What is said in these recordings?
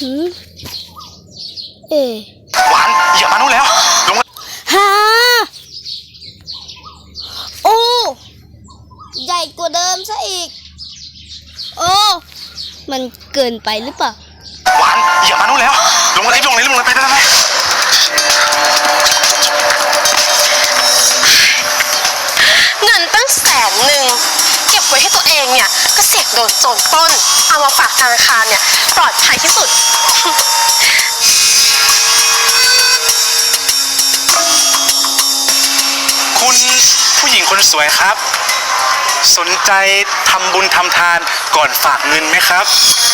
หืมเอ๊ะหวานอย่ามานู่นแล้วลงมาฮะโอ้ ใหญ่กว่าเดิมซะอีก โอ้ มันเกินไปหรือเปล่า หวานอย่ามานู่นแล้ว โดนโจรปล้น เอามาฝากธนาคารเนี่ย ปลอดภัยที่สุด คุณผู้หญิงคนสวยครับ สนใจทำบุญทำทานก่อนฝากเงินไหมครับ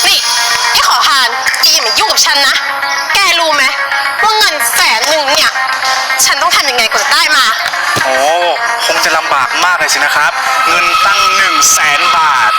นี่พี่ขอทานแกอย่ามายุ่งกับฉันนะ แกรู้ไหมว่าเงินแสนหนึ่งเนี่ย ฉันต้องทำยังไงกว่าจะได้มา โอ้ คงจะลำบากมากเลยสินะครับ เงินตั้งหนึ่งแสนบาท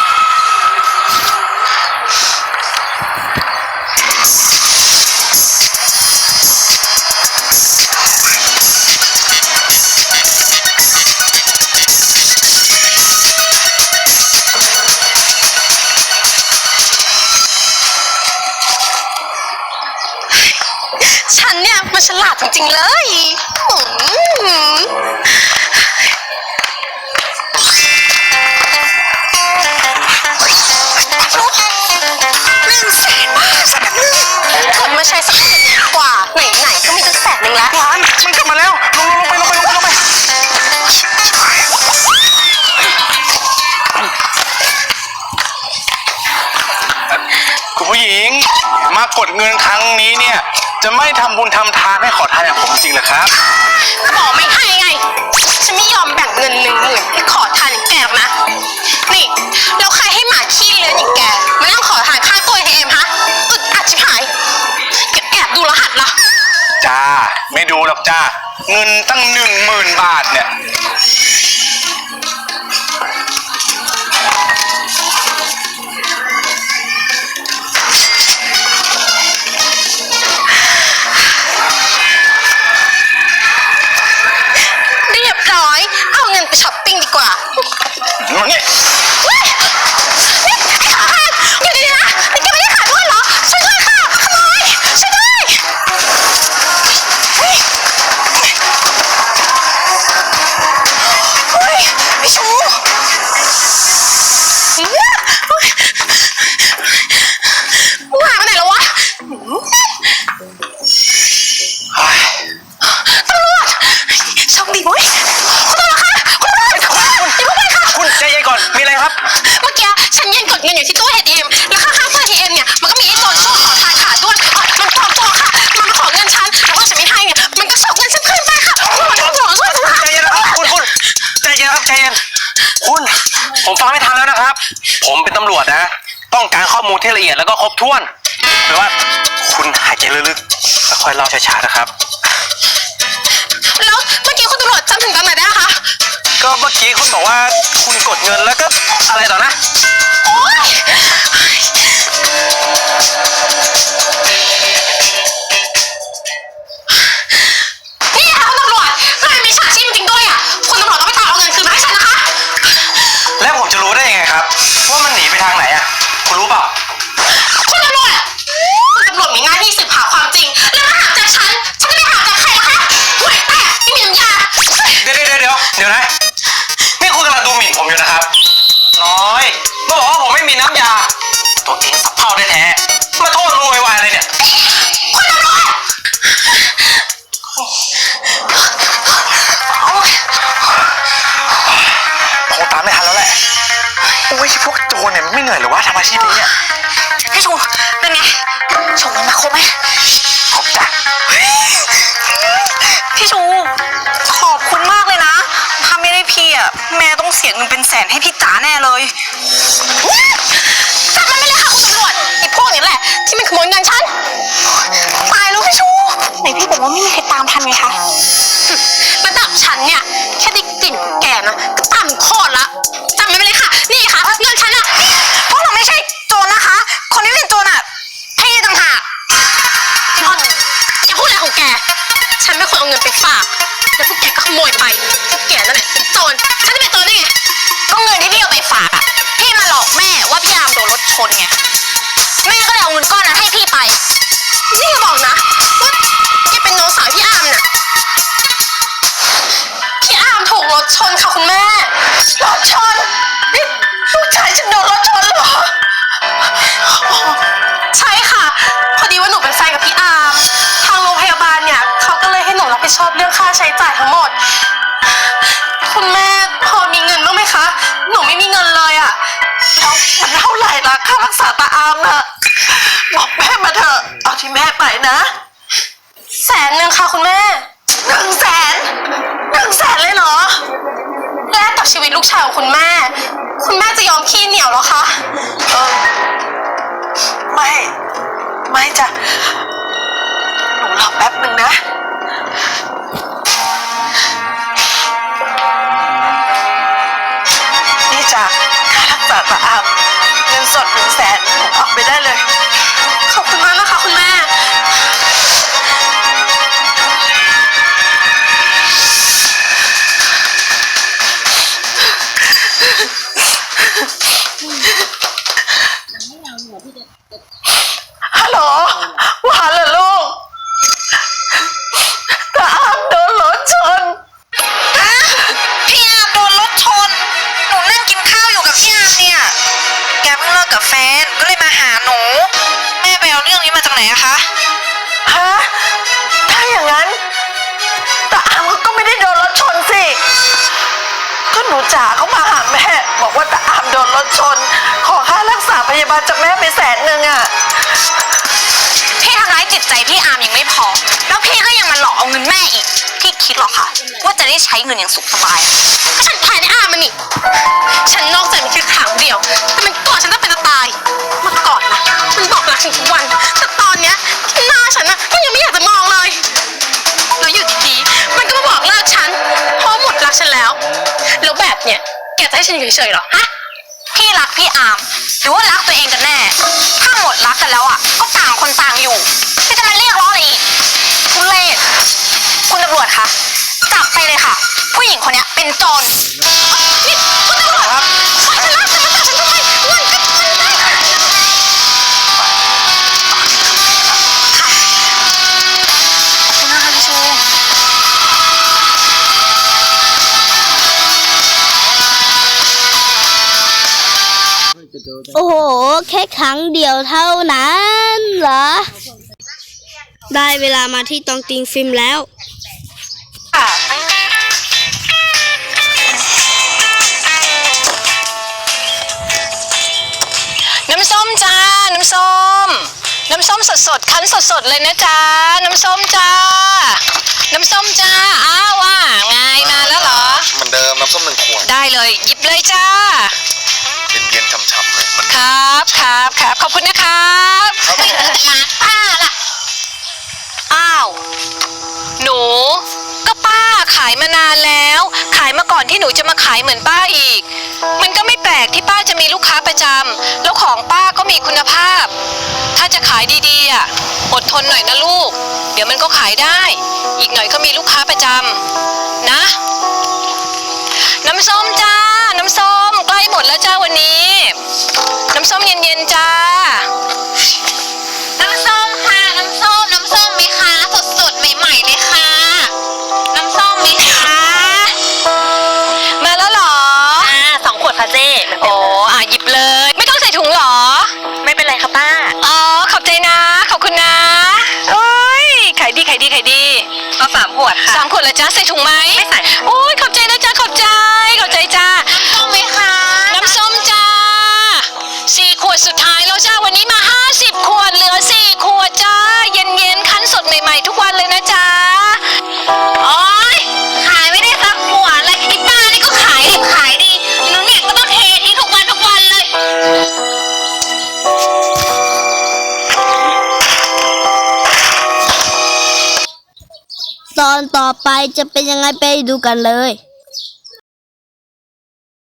ฉันเนี่ยมันฉลาดจริง ๆ เลย จะไม่ทำบุญทำทานให้ขอทานอย่างผมจริงเหรอครับ ก็บอกไม่ให้ไง ฉันไม่ยอมแบ่งเงินหนึ่งหมื่นให้ขอทานอย่างแกหรอกนะ นี่ แล้วใครให้หมาขี้เลือนอย่างแก มานั่งขอทานค่าตัวเอ็มฮะอึดอัดชิบหายแกแอบดูรหัสเหรอ จ้า ไม่ดูหรอกจ้า เงินตั้งหนึ่งหมื่นบาทเนี่ย น ลที่ละเอียดแล้วก็ครบถ้วนแปลว่า คุณหายใจลึกๆแล้วค่อยเล่าช้าๆนะครับ แล้วเมื่อกี้คุณตำรวจจำถึงตอนไหนได้คะ ก็เมื่อกี้คุณบอกว่าคุณกดเงินแล้วก็อะไรต่อนะ โอ๊ย อยเหรือว่าทำอาชีพนี้เนี่ยพี่ชูเป็นไงส่งเงินมาครบไหมขอบจ้ะพี่ชูขอบคุณมากเลยนะ ถ้าไม่ได้พี่อะแม่ต้องเสียเงินเป็นแสนให้พี่จ๋าแน่เลยจับมันไปเลยค่ะคุณตำรวจไอ้พวกนี้แหละ ที่มันขโมยเงินฉันตายแล้วพี่ชูไหนพี่บอกว่าไม่มีใครตามทันไงคะระดับฉันเนี่ย เป็นคนเอาเงินไปฝากแล้วพวกแกก็ขโมยไปพวกแกนั่นแหละโจรฉันจะเป็นโจรได้ไงก็เงินที่พี่เอาไปฝากอะพี่มาหลอกแม่ว่าพี่อามโดนรถชนไงแม่ก็เลยเอาเงินก้อนนั้นให้พี่ไปพี่อยบอกนะว่าแกเป็นน้องสาวพี่อามนะพี่อามถูกรถชนค่ะคุณแม่ ผิดชอบเรื่องค่าใช้จ่ายทั้งหมด คุณแม่พอมีเงินบ้างไหมคะ หนูไม่มีเงินเลยอะแล้วมันเท่าไหร่ล่ะค่ารักษาตาอามน่ะบอกแม่มาเถอะเอาที่แม่ไปนะแสนหนึ่งค่ะคุณแม่หนึ่งแสนหนึ่งแสนเลยเหรอแลกกับชีวิตลูกชายของคุณแม่ คุณแม่จะยอมขี้เหนียวเหรอคะเออไม่ ไม่จ้ะหนูรอแป๊บหนึ่งนะ อาเงินสดหนึ่งแสนหนูเอกไปได้เลย ขอบคุณมากนะคะคุณแม่ องนี้มาจากไหนอะคะ ฮะ ถ้าอย่างนั้นตาอามก็ไม่ได้โดนรถชนสิ ก็หนูจ๋าเขามาหาแม่ บอกว่าตาอามโดนรถชน ขอค่ารักษาพยาบาลจากแม่ไปแสนหนึ่งอะพี่ทำร้ายจิตใจพี่อาร์มยังไม่พอ แล้วพี่ก็ยังมาหลอกเอาเงินแม่อีก พี่คิดเหรอคะว่าจะได้ใช้เงินอย่างสุขสบายอะก็ฉันแทนไอ้อามันนี่ ฉันนอกใจมันแค่ครั้งเดียว แต่มันกอดฉันตั้งเป็นจะตายเมื่อก่อนนะมันบอกรักฉันทุกวันแต่ตอนเนี้ยหน้า ฉันนะมันยังไม่อยากจะมองเลยแล้วอยู่ดีๆมันก็มาบอกเลิกฉันเพราะหมดรักฉันแล้ว แล้วแบบเนี้ยแกจะให้ฉันอยู่เฉยๆเหรอฮะพี่รักพี่อาร์มหรือว่ารักตัวเองกันแน่ ถ้าหมดรักกันแล้วอะ ก็ต่างคนต่างอยู่พี่จะมาเรียกร้องอะไรอีกทุเรศคุณตำรวจคะจับไปเลยค่ะ ผู้หญิงคนเนี้ยเป็นโจร ค่ครั้งเดียวเท่านั้นเหรอ ได้เวลามาที่ตองติงฟิล์มแล้วน้ำส้มจ้า น้ำส้ม น้ำส้มสดสดๆคั้นสดสดๆเลยนะจ้า น้ำส้มจ้า น้ำส้มจ้า อ้าวว่าไงมาแล้วเหรอ เหมือนเดิมน้ำส้มหนึ่งขวด ได้เลยหยิบเลยจ้าเย็นๆ ช่ำๆเลยมันครับครับครับขอบคุณนะครับครับร้านป้าล่ะ อ้าว หนู ก็ป้าขายมานานแล้ว ขายมาก่อนที่หนูจะมาขายเหมือนป้าอีก มันก็ไม่แปลกที่ป้าจะมีลูกค้าประจำแล้วของป้าก็มีคุณภาพ ถ้าจะขายดีๆอะอดทนหน่อยนะลูก เดี๋ยวมันก็ขายได้ อีกหน่อยก็มีลูกค้าประจำนะ น้ำส้มจ้า น้ำส้ม ใกล้หมดแล้วจ้าวันนี้ น้ำส้มเย็นๆจ้า ขายดีขายดีขายดีก็สามขวดค่ะสามขวดละจ้าใส่ถุงไหมไม่ใส่โอ้ยขอบใจนะจ้าขอบใจขอบใจจ้าน้ำส้มไหมคะน้ำส้มจ้าสี่ขวดสุดท้ายแล้วจ้าวันนี้มาห้าสิบขวดเหลือสี่ขวดจ้าเย็นๆคั้นสดใหม่ๆ ทุกวัน อนต่อไปจะเป็นยังไงไปดูกันเลย